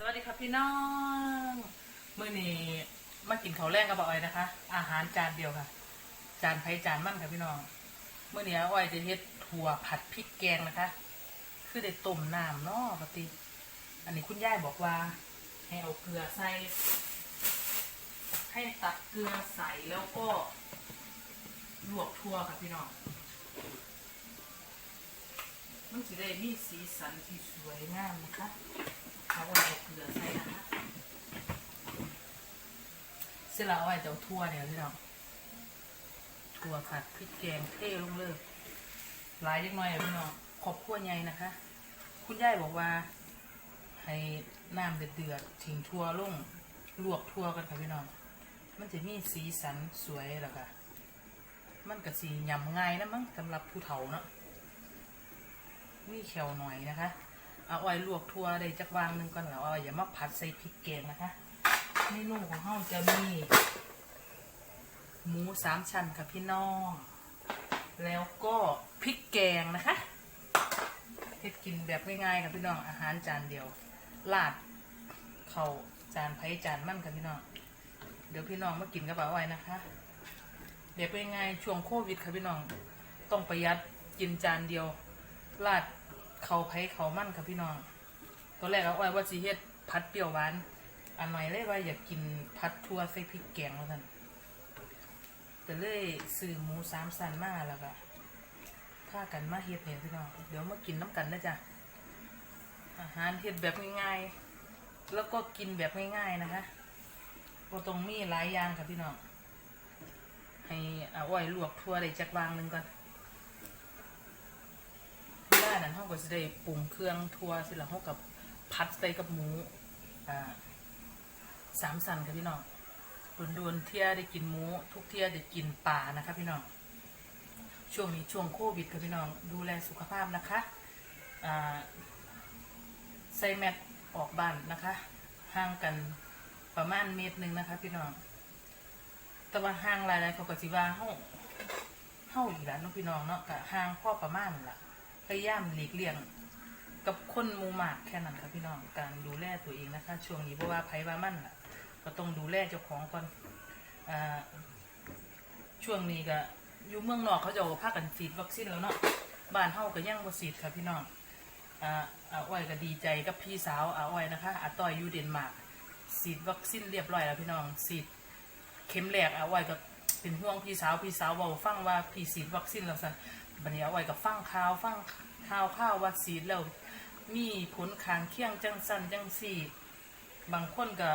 สวัสดีครับพี่น้องมื้อนี้มากินข้าวแรงกับบ่ออ้อยนะคะ อาหารจานเดียวค่ะ จานไผ่จานมั่นค่ะพี่น้องมื้อนี้อาอ้อยจะเฮ็ดถั่วผัดพริกแกงนะคะ คือได้ต้มน้ำเนาะปกติ อันนี้คุณย่ายบอกว่า ให้เอาเกลือใส่ ให้ตักเกลือใส่แล้วก็ลวกทั่วค่ะพี่น้อง มันจะได้มีสีสันที่สวยงามนะคะ เอาไว้เอาเกลือใส่นะคะเสร็จแล้วเอาไว้เจ้าทั่วเนี่ยพี่น้องถั่วผัดพริกแกงเท่ลงเลยหลายเล็กน้อยอะพี่น้องขอบขั้วใหญ่นะคะ คุณยายบอกว่า ให้น้ำเดือดๆทิ้งทั่วลงลวกทั่วกันค่ะพี่น้องมันจะมีสีสันสวยแล้วค่ะมันก็สียำง่ายนะมั้งสำหรับผู้เฒ่าเนาะมีแขวหน่อยนะคะ เอาอ้อยลวกทั่วได้จักวางหนึ่งก่อนแล้วเอาอย่ามาผัดใส่พริกแกงนะคะเมนูของเราจะมี หมูสามชั้นค่ะพี่น้อง แล้วก็พริกแกงนะคะเฮ็ดกินแบบง่ายๆค่ะพี่น้องอาหารจานเดียวลาดเขาจานไผ่จานมั่นค่ะพี่น้อง เดี๋ยวพี่น้องมากินกับเอาไว้นะคะแบบง่ายๆช่วงโควิดค่ะพี่น้อง ต้องประหยัดกินจานเดียวลาด เขาไผ่เขามั่นค่ะพี่น้องตอนแรกเอาไว้ว่าสีเฮ็ดพัดเปรี้ยวหวานอันหน่อยเลยว่าอยากกินพัดทั่วใส่พริกแกงแล้วท่านแต่เลยซื้อหมูสามสันมาแล้วก็พากันมาเฮ็ดเนี่ยพี่น้องเดี๋ยวมากินน้ำกันนะจ๊ะอาหารเฮ็ดแบบง่ายๆ แล้วก็กินแบบง่ายๆนะคะก็ตรงมีหลายอย่างค่ะพี่น้องให้อาไว้ลวกทั่วได้จักวางหนึ่งก่อน นั้นเขาก็จะได้ปรุงเครื่องทั่วสิละเขากับพัดใส่กับหมูอ่าสามสันค่ะพี่น้องดวนๆเที่ยได้กินหมูทุกเที่ยได้กินปลานะคะพี่น้องช่วงนี้ช่วงโควิดค่ะพี่น้องดูแลสุขภาพนะคะอ่าใส่แมสออกบ้านนะคะห่างกันประมาณเมตรหนึ่งนะคะ พี่น้องแต่ว่าห่างหลายๆเขาก็สิว่าเฮาเฮาอีกแล้วเนาะพี่น้องเนาะก็ห่างพ่อประมาณล่ะ พยายามหลีกเลี่ยงกับคนมูมากแค่นั้นครับพี่น้องการดูแลตัวเองนะคะ ช่วงนี้เพราะว่าไผว่ามั่นล่ะ ก็ต้องดูแลเจ้าของก่อนอ่าช่วงนี้ก็อยู่เมืองนอกเขาจะเอาพากันฉีดวัคซีนแล้วเนาะบ้านเฮาก็ยังบ่ฉีดค่ะพี่น้องอ่าอ้อยก็ดีใจกับพี่สาวอาอ้อยนะคะอาต้อยอยู่เดนมาร์กฉีดวัคซีนเรียบร้อยแล้วพี่น้องฉีดเข็มแรกอาอ้อยก็เป็นห่วงพี่สาวพี่สาวเว้าฟังว่าพี่ฉีดวัคซีนแล้วซั่น บันนี้เอาไว้กับฟังข่าวฟังข่าวข่าวว่าสีดแล้วมีผลข้างเคียงจังสันจังสี่ บางคนก็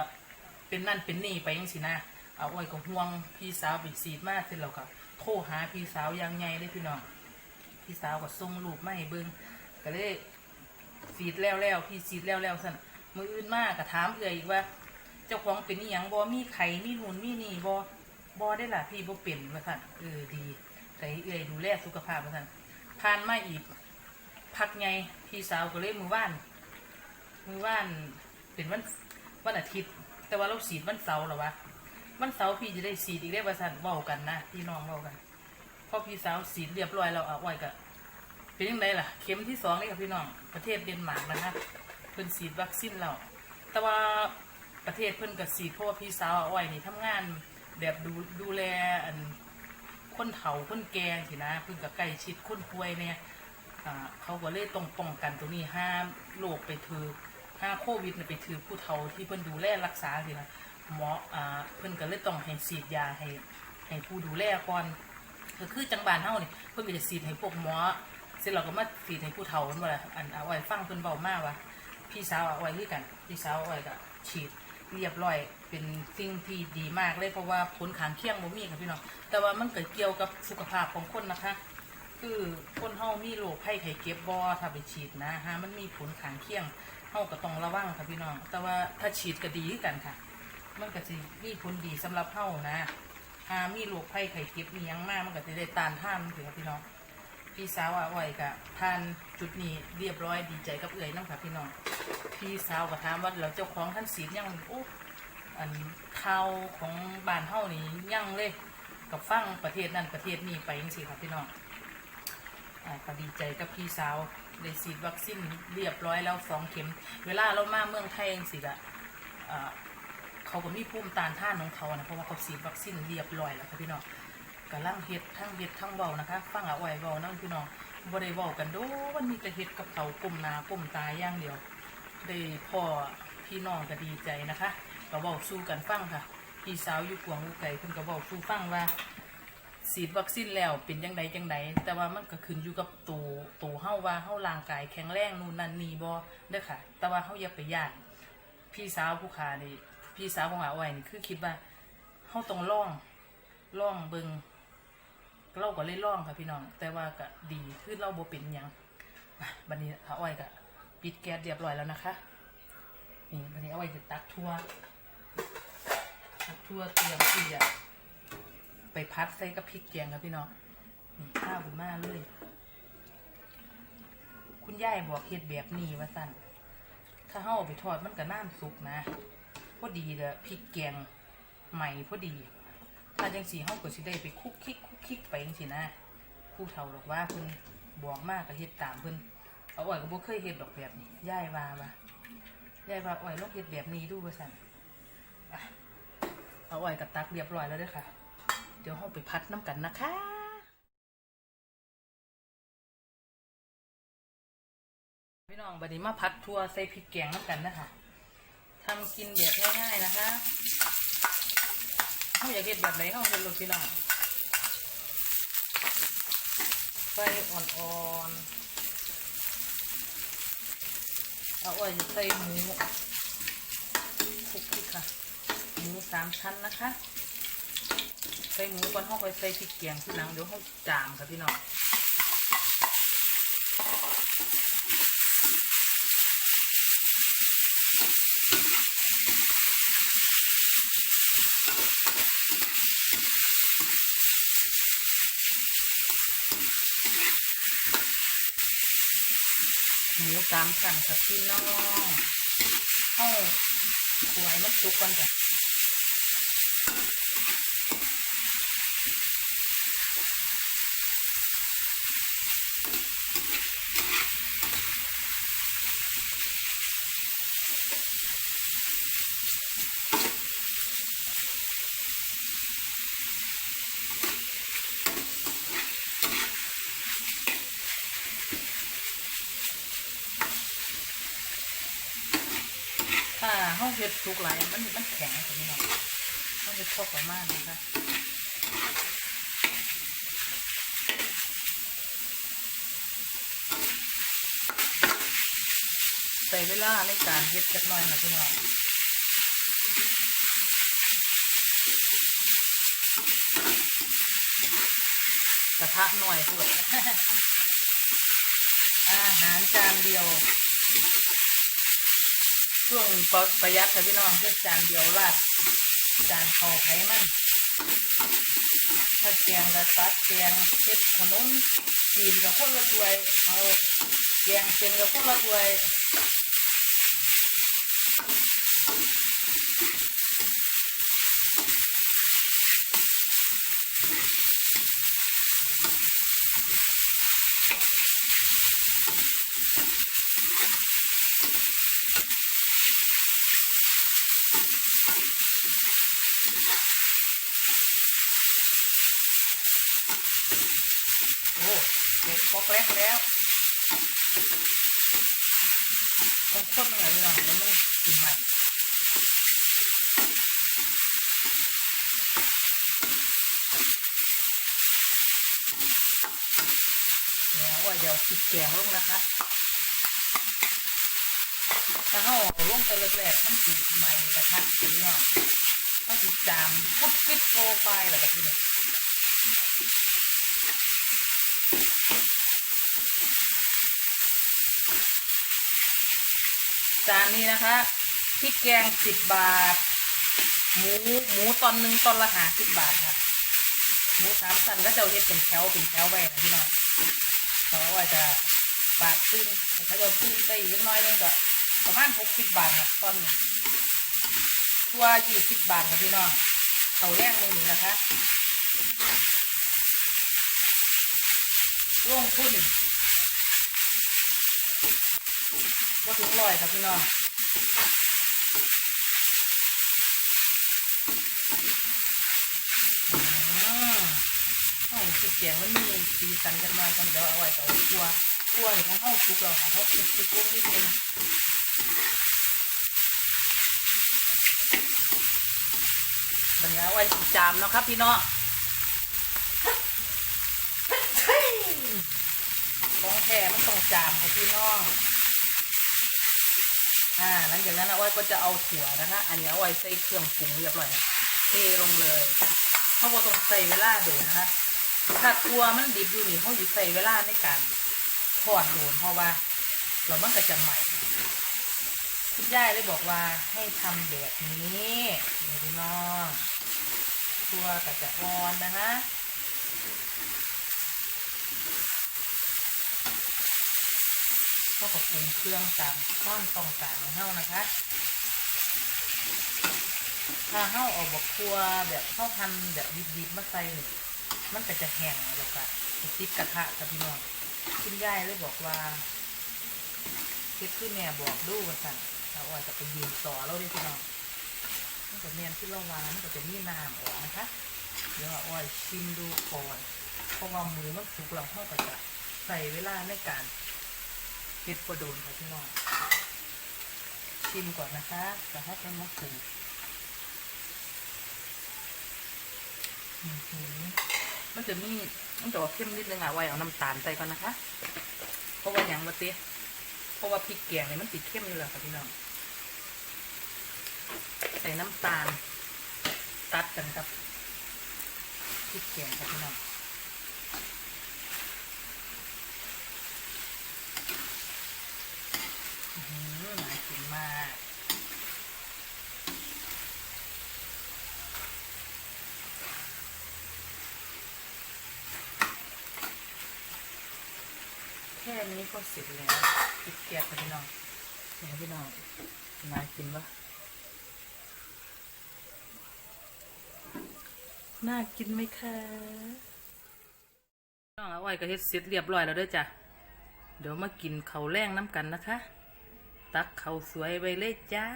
เป็นนั่นเป็นนี่ไปยังสินะเอาไว้กับห่วงพี่สาวไปสีดมากเสร็จแล้วก็โทรหาพี่สาวยังไงเลยพี่น้องพี่สาวก็ส่งรูปมาให้เบิ่งก็เลยสีดแล้วแล้วพี่สีดแล้วแล้วสั่นมืออื่นมากก็ถามเอื่อยอีกว่า เจ้าของเป็นนี่ยังบอมีไข่มีหนุนมีนี่บอบอได้ล่ะพี่บอเป็นว่าสั่นเออดี ใส่เอื่อยดูแลสุขภาพว่าสันผ่านมาอีก พักไงพี่สาวก็เลยมือว่าน มือว่านเป็นวันวันอาทิตย์ แต่ว่าเราสีดวันเสาร์หรอวะวันเสาร์พี่จะได้สีดอีกได้ว่าสันเบากันนะพี่น้องเบากันพอพี่สาวสีดเรียบร้อยเราเอาไว้ก็เป็นยังไงล่ะ เข็มที่สองนี่กับพี่น้องประเทศเดนมาร์กนะคะเพิ่นสีดวัคซีนเราแต่ว่าประเทศเพิ่นกับสีดเพราะว่าพี่สาวเอาไว้นี่ทำงานแบบดูดูแลอัน คนเฒ่าคนแก่สินะเพิ่นกับใกล้ชิดคนป่วยเนี่ยเขาก็เลยต้องป้องกันตรงนี้ห้ามโรคไปถือห้าโควิดเนี่ยไปถือผู้เฒ่าที่เพิ่นดูแลรักษาสินะหมออ่าเพิ่นก็เลยต้องให้ฉีดยาให้ให้ผู้ดูแลก่อนก็คือจังบานเฮานี่เพิ่นก็จะฉีดให้พวกหมอเสร็จเราก็มาฉีดให้ผู้เฒ่านั่นว่าล่ะอันเอาไว้ฟังเพิ่นเบามากว่าพี่สาวเอาไว้คือกันพี่สาวเอาไว้ก็ฉีด เรียบร้อยเป็นสิ่งที่ดีมากเลยเพราะว่าผลขางเคียงบ่มีค่ะพี่น้องแต่ว่ามันเกิดเกี่ยวกับสุขภาพของคนนะคะ คือคนเฮามีโรคไข้ไข้เจ็บบ่ถ้าไปฉีดนะฮะมันมีผลขางเคียงเฮาก็ต้องระวังค่ะพี่น้อง แต่ว่าถ้าฉีดก็ดีคือกันค่ะ มันก็สิมีผลดีสำหรับเฮานะหามีโรคไข้ไข้เจ็บมียังมากมันก็จะได้ต้านทานถึงค่ะพี่น้อง พี่สาวอาไว้กะทานจุดนี้เรียบร้อยดีใจกับเอื่อยน้ำค่ะพี่น้อง พี่สาวก็ถามว่าเราเจ้าของท่านศีลยังโอ้อันข่าวของบ้านเฮานี่ยังเลยกับฟังประเทศนั้นประเทศนี้ไปยังสิค่ะพี่น้องอ่าก็ดีใจกับพี่สาวได้ฉีดวัคซีนเรียบร้อยแล้วสองเข็ม เวลาเรามาเมืองไทยเองสิละอ่าเขาก็มีภูมิต้านทานของเขานะเพราะว่าเขาฉีดวัคซีนเรียบร้อยแล้วค่ะพี่น้อง กำลังเฮ็ดทั้งเฮ็ดทั้งเบานะคะ ฟังเอาไว้เบานั่งพี่น้องบ่ได้เว้ากันโดวันนี้แต่เฮ็ดกับเขาก้มหน้าก้มตายอย่างเดียวได้พ่อพี่น้องก็ดีใจนะคะก็เว้าสู้กันฟังค่ะ พี่สาวอยู่กวงอยู่ไก่เพิ่นก็เว้าสู้ฟังว่าฉีดวัคซีนแล้วเป็นจังใดจังใดแต่ว่ามันก็ขึ้นอยู่กับตัวตัวเฮาว่าเฮาร่างกายแข็งแรงนู่นนั่นนี่บ่เด้อค่ะ แต่ว่าเฮาอย่าไปย่านพี่สาวผู้ขานี่พี่สาวของอาอ้อยนี่คือคิดว่าเฮาต้องลองลองเบิง เราก็เลยลองค่ะพี่น้อง แต่ว่าก็ดีคือเราบ่เป็นยังบัดนี้อาอ้อยก็ปิดแก๊สเรียบร้อยแล้วนะคะ นี่บัดนี้เอาไว้จะตักทั่วตักทั่วเตรียมที่จะไปพัดใส่กับพริกแกงครับพี่น้องนี่ข้าวบุญมาเลย คุณยายบอกเฮ็ดแบบนี้ว่าสั่นถ้าเฮาเอาไปทอดมันก็น้ำสุกนะ พอดีเลยพริกแกงใหม่พอดี ถ้าจังสีเฮาก็สิได้ไปคุกคิกคุกคิกไปจังสีนะผู้เฒ่าหรอกว่าเพิ่นบอกมากก็เฮ็ดตามเพิ่นเอาอ้อยก็บ่เคยเฮ็ดดอกแบบนี้ย่ายว่าว่ายายว่าอ้อยลองเฮ็ดแบบนี้ดูว่าสั่นเอาอ้อยกับตักเรียบร้อยแล้วเด้อค่ะ เดี๋ยวเราไปพัดน้ำกันนะคะพี่น้องบัดนี้มาพัดทัวใส่พริกแกงน้ำกันนะคะทำกินแบบง่ายๆนะคะ เขาอยากเห็ดแบบไหนเขาเห็ดลูกพี่น้องไฟอ่อนๆเอาอ้อยใส่หมูคลุกพริกค่ะ หมูสามชั้นนะคะ ใส่หมูก่อนเขาไปใส่พริกเกียงทีหลังเดี๋ยวเขาจามค่ะพี่น้อง สามชั้นค่ะพี่น้องเอาหวยมันสุกก่อนจ้ะ สุกหลายมันมันแข็งค่ะพี่น้องห้องเห็ดพอประมาณนะคะใส่เวลาในการเห็ดจักหน่อยค่ะพี่น้องกระทะหน่อยพวกอาหารจานเดียว ช่วงประประหยัดค่ะพี่น้องเพื่อจานเดียวราดจานพอไขมันถ้าแกงกะตัดเกียงเช็ดขนมจีนกับคนละถ้วยเอาแกงเป็นกับคนละถ้วย โอ้เด็ กบอกแล้วต้องคนหน่อยพี่น้องเดี๋ยวมันกินใหม่แล้วว่าเดี๋ยวคิดแกงลงนะคะถ้าเขาเอาลงแต่แรกๆมันสิดใหม่กระทะพี่น้องมันสิจามพุดฟิตโปรไฟล์อะไรแบบนี้ จานนี้นะคะพริกแกงสิบบาท หมูหมูตอนหนึ่งตอนละหาสิบบาทค่ะหมูสามสันก็จะเอาเฮ็ดเป็นแถวเป็นแถวไว้นะพี่น้องเพราว่าจะบาทขึ้นแต่ถ้าเราขึ้นไปอีกเล็กน้อยนึงก็ประมาณหกสิบบาทค่ะตอนนี้ตัวยี่สิบบาทค่ะพี่น้องเขาแรงมือนี้นะคะลงทุน ว่าถึงร้อยครับพี่น้องอืมโอ้ยคือเสียงมันมีสีสันกันมากันเดี๋ยวเอาไว้กับตัวตัวนี่ของเขาทุกเราค่ะเขาทุกทุกวงนิดนึงบันนี้เอาไว้สีจามเนาะครับพี่น้องของแท้มันต้องจามครับพี่น้อง อ่าหลังจากนั้นอาไว้ก็จะเอาถั่วนะคะ อันนี้เอาไว้ใส่เครื่องปรุงเรียบร้อยเทลงเลยเขาบอกต้องใส่เวลาโดนนะคะถ้าตัวมันดิบอยู่นี่เขาอยู่ใส่เวลาในการทอดโดนเพราะว่า เรามันก็จะใหม่คุณยายเลยบอกว่าให้ทำแบบนี้นี่พี่น้องตัวก็จะอ่อนนะคะ ก็กับปรุงเครื่องตามความต้องการของเฮานะคะ ถ้าเฮาเอาบอกครัวแบบเฮาหั่นแบบดิบๆมาใส่นี่มันก็จะแห้งแล้วก็จะติดกระทะกับพี่น้องคุณยายเลยบอกว่าเฮ็ดคือแม่บอกดูว่าสั่นเราอ่อยจะไปยืนต่อเราเลยพี่น้องมันก็เนียนที่เราวางมันก็จะมีน้ำออกนะคะเดี๋ยวอ้อยชิมดูก่อนเพราะว่าหมูมันสุกแล้วเราก็จะใส่เวลาในการ เฮ็ดประโดนค่ะพี่น้องชิมก่อนนะคะจะให้มันมาปรุงมันจะมีมันจะออกเข้มนิดนึงอะไว้เอาน้ำตาลใส่ก่อนนะคะ เพราะว่าอย่างมาเตี้ยเพราะว่าพริกแกงเนี่ยมันติดเข้มอยู่แล้วค่ะพี่น้อง ใส่น้ำตาล ตัดกันครับพริกแกงค่ะพี่น้องอื้อหือน่ากินมาก แค่นี้ก็เสร็จแล้วพริกแกงค่ะพี่น้องเห็นไหมพี่น้องน่ากินปะน่ากินไหมคะน้องเอาไว้ก็เฮ็ดเสร็จเรียบร้อยแล้วด้วยจ้ะเดี๋ยวมากินเขาแรงน้ำกันนะคะ ตักเขาสวยไว้เลยจ้า